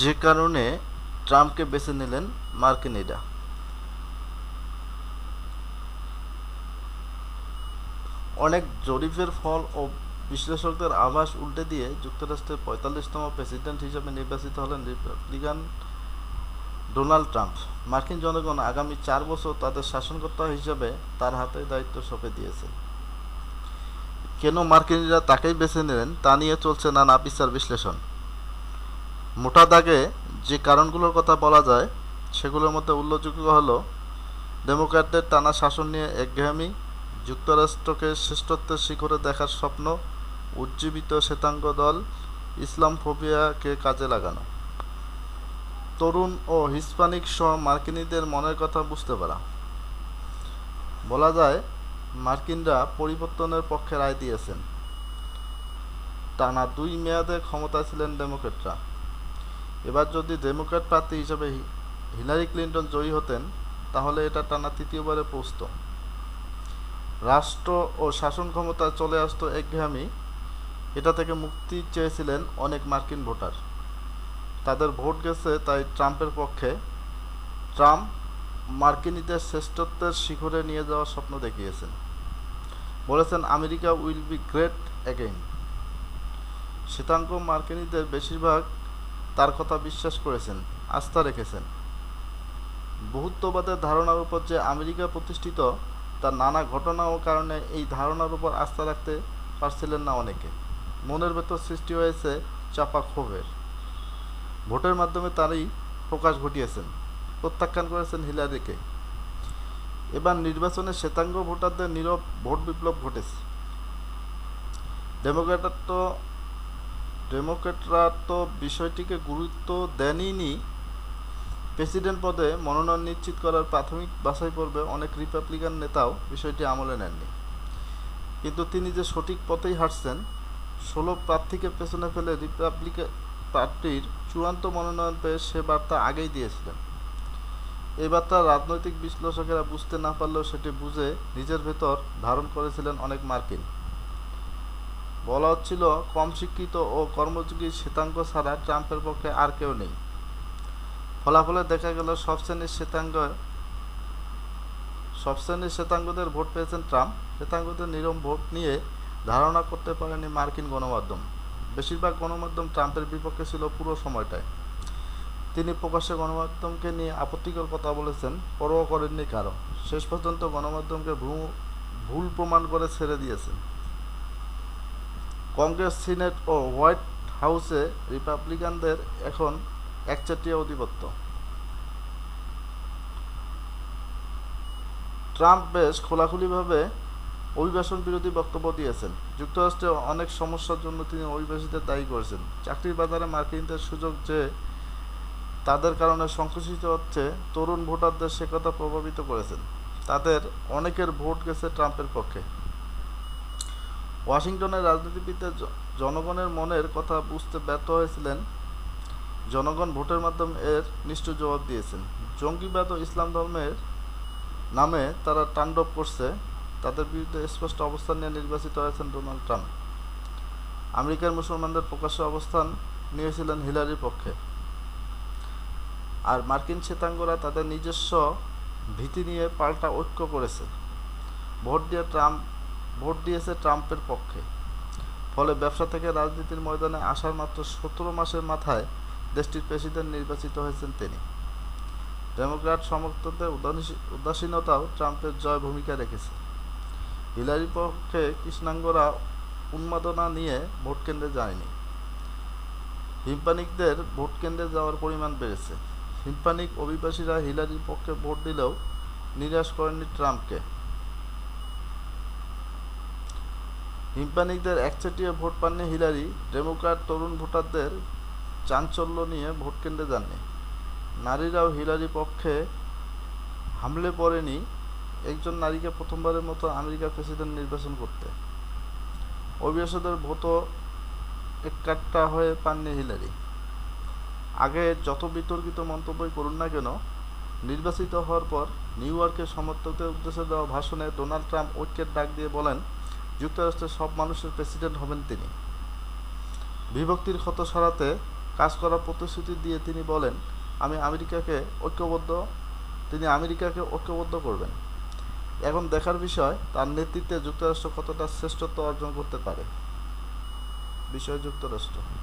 যে কারণে ট্রাম্পকে বেছে নিলেন মার্কিনিরা। অনেক জরিপের ফল ও বিশ্লেষকদের আভাস উল্টে দিয়ে যুক্তরাষ্ট্রের পঁয়তাল্লিশতম প্রেসিডেন্ট হিসেবে নির্বাচিত হলেন রিপাবলিকান ডোনাল্ড ট্রাম্প। মার্কিন জনগণ আগামী চার বছর তাদের শাসনকর্তা হিসেবে তার হাতে দায়িত্ব সঁপে দিয়েছে। কেন মার্কিনিরা তাকেই বেছে নিলেন তা নিয়ে চলছে নানা বিচার বিশ্লেষণ। মোটা দাগে যে কারণগুলোর কথা বলা যায়, সেগুলোর মধ্যে উল্লেখযোগ্য হলো, ডেমোক্র্যাটদের টানা শাসন নিয়ে একঘেয়েমি, যুক্তরাষ্ট্রকে শ্রেষ্ঠত্বের শিখরে দেখার স্বপ্ন, উজ্জীবিত শ্বেতাঙ্গ দল ইসলাম ফোবিয়াকে কাজে লাগানো। তরুণ ও হিসপানিক সহ মার্কিনীদের মনের কথা বুঝতে পারা। বলা যায়, মার্কিনরা পরিবর্তনের পক্ষে রায় দিয়েছেন। টানা দুই মেয়াদে ক্ষমতা ছিলেন ডেমোক্রেটরা এবার যদি ডেমোক্র্যাট প্রার্থী হিসেবে হিলারি ক্লিন্টন জয়ী হতেন, তাহলে এটা টানা তৃতীয়বারে পৌঁছত রাষ্ট্র ও শাসন ক্ষমতা চলে আসতো একঘেয়ামি এটা থেকে মুক্তি চেয়েছিলেন অনেক মার্কিন ভোটার। তাদের ভোট গেছে তাই ট্রাম্পের পক্ষে। ট্রাম্প মার্কিনীদের শ্রেষ্ঠত্বের শিখরে নিয়ে যাওয়ার স্বপ্ন দেখিয়েছেন। বলেছেন, America will be great again শ্বেতাঙ্গ মার্কিনীদের বেশিরভাগ তার কথা বিশ্বাস করেছেন, আস্থা রেখেছেন। বহুত্ববাদের ধারণার উপর যে আমেরিকা প্রতিষ্ঠিত, তার নানা ঘটনা ও কারণে এই ধারণার উপর আস্থা রাখতে পারছিলেন না অনেকে। মনের ভেতর সৃষ্টি হয়েছে চাপা ক্ষোভের। ভোটের মাধ্যমে তারই প্রকাশ ঘটিয়েছেন, প্রত্যাখ্যান করেছেন হিলারিকে। এবার নির্বাচনে শ্বেতাঙ্গ ভোটারদের নীরব ভোট বিপ্লব ঘটেছে। ডেমোক্র্যাট তো ডেমোক্র্যাটরা তো বিষয়টিকে গুরুত্ব দেনইনি। প্রেসিডেন্ট পদে মনোনয়ন নিশ্চিত করার প্রাথমিক বাছাই পর্বে অনেক রিপাবলিকান নেতাও বিষয়টি আমলে নেননি। কিন্তু তিনি যে সঠিক পথেই হাঁটছেন, ষোলো প্রার্থীকে পেছনে ফেলে রিপাবলিকান পার্টির চূড়ান্ত মনোনয়ন পেয়ে সে বার্তা আগেই দিয়েছিলেন। এই বার্তা রাজনৈতিক বিশ্লেষকেরা বুঝতে না পারলেও সেটি বুঝে নিজের ভেতর ধারণ করেছিলেন অনেক মার্কিন। বলা হচ্ছিল, কম শিক্ষিত ও কর্মযোগী শ্বেতাঙ্গ ছাড়া ট্রাম্পের পক্ষে আর কেউ নেই। ফলাফলে দেখা গেল, সব শ্রেণির শ্বেতাঙ্গ, সব শ্রেণির শ্বেতাঙ্গদের ভোট পেয়েছেন ট্রাম্প। শ্বেতাঙ্গদের নিরম ভোট নিয়ে ধারণা করতে পারেনি মার্কিন গণমাধ্যম। বেশিরভাগ গণমাধ্যম ট্রাম্পের বিপক্ষে ছিল পুরো সময়টায়। তিনি প্রকাশ্যে গণমাধ্যমকে নিয়ে আপত্তিকর কথা বলেছেন, পরোয়া করেননি কারও। শেষ পর্যন্ত গণমাধ্যমকে ভুল প্রমাণ করে ছেড়ে দিয়েছেন। কংগ্রেস, সিনেট ও হোয়াইট হাউসে রিপাবলিকানদের এখন একচেটিয়া আধিপত্য। ট্রাম্প বেশ খোলাখুলিভাবে অভিবাসন বিরোধী বক্তব্য দিয়েছেন। যুক্তরাষ্ট্রে অনেক সমস্যার জন্য তিনি অভিবাসীদের দায়ী করেছেন। চাকরির বাজারে মার্কিনদের সুযোগ যে তাদের কারণে সংকুচিত হচ্ছে, তরুণ ভোটারদের সে কথা প্রভাবিত করেছেন। তাদের অনেকের ভোট গেছে ট্রাম্পের পক্ষে। ওয়াশিংটনের রাজনীতিবিদদের জনগণের মনের কথা বুঝতে ব্যর্থ হয়েছিলেন। জনগণ ভোটের মাধ্যমে এর নিষ্ঠুর জবাব দিয়েছেন। জঙ্গিবাদ ও ইসলাম ধর্মের নামে তারা তাণ্ডব করছে। তাদের বিরুদ্ধে স্পষ্ট অবস্থান নিয়ে নির্বাচিত হয়েছেন ডোনাল্ড ট্রাম্প। আমেরিকার মুসলমানদের প্রকাশ্য অবস্থান নিয়েছিলেন হিলারির পক্ষে। আর মার্কিন শ্বেতাঙ্গরা তাদের নিজস্ব ভীতি নিয়ে পাল্টা ঐক্য করেছে। ভোট দিয়ে ট্রাম্প ভোট দিয়েছে ট্রাম্পের পক্ষে। ফলে ব্যবসা থেকে রাজনীতির ময়দানে আসার মাত্র সতেরো মাসের মাথায় দেশটির প্রেসিডেন্ট নির্বাচিত হয়েছেন তিনি। ডেমোক্র্যাট সমর্থকদের উদাসীনতাও ট্রাম্পের জয় ভূমিকা রেখেছে। হিলারির পক্ষে কৃষ্ণাঙ্গরা উন্মাদনা নিয়ে ভোট কেন্দ্রে যায়নি। হিম্পানিকদের ভোট কেন্দ্রে যাওয়ার পরিমাণ বেড়েছে। হিম্পানিক অভিবাসীরা হিলারির পক্ষে ভোট দিলেও নিরাশ করেননি ট্রাম্পকে। হিম্পানিকদের একচেটিয়া ভোট পাননি হিলারি, ডেমোক্র্যাট তরুণ ভোটারদের চাঞ্চল্য নিয়ে ভোট কেন্দ্রে যাননি। নারীরাও হিলারি পক্ষে হামলে পড়েনি, একজন নারীকে প্রথমবারের মতো আমেরিকার প্রেসিডেন্ট নির্বাচন করতে। অভিবাসীদের ভোটও একাট্টা হয়ে পাননি হিলারি। আগে যত বিতর্কিত মন্তব্যই করুন না কেন, নির্বাচিত হওয়ার পর নিউ ইয়র্কের সমর্থকদের উদ্দেশ্যে দেওয়া ভাষণে ডোনাল্ড ট্রাম্প ঐক্যের ডাক দিয়ে বলেন যুক্তরাষ্ট্রের সব মানুষের প্রেসিডেন্ট হবেন তিনি। বিভক্তির ক্ষত সরাতে কাজ করার প্রতিশ্রুতি দিয়ে তিনি বলেন, আমি আমেরিকাকে ঐক্যবদ্ধ, তিনি আমেরিকাকে ঐক্যবদ্ধ করবেন। এখন দেখার বিষয়, তার নেতৃত্বে যুক্তরাষ্ট্র কতটা শ্রেষ্ঠত্ব অর্জন করতে পারে? বিষয় যুক্তরাষ্ট্র।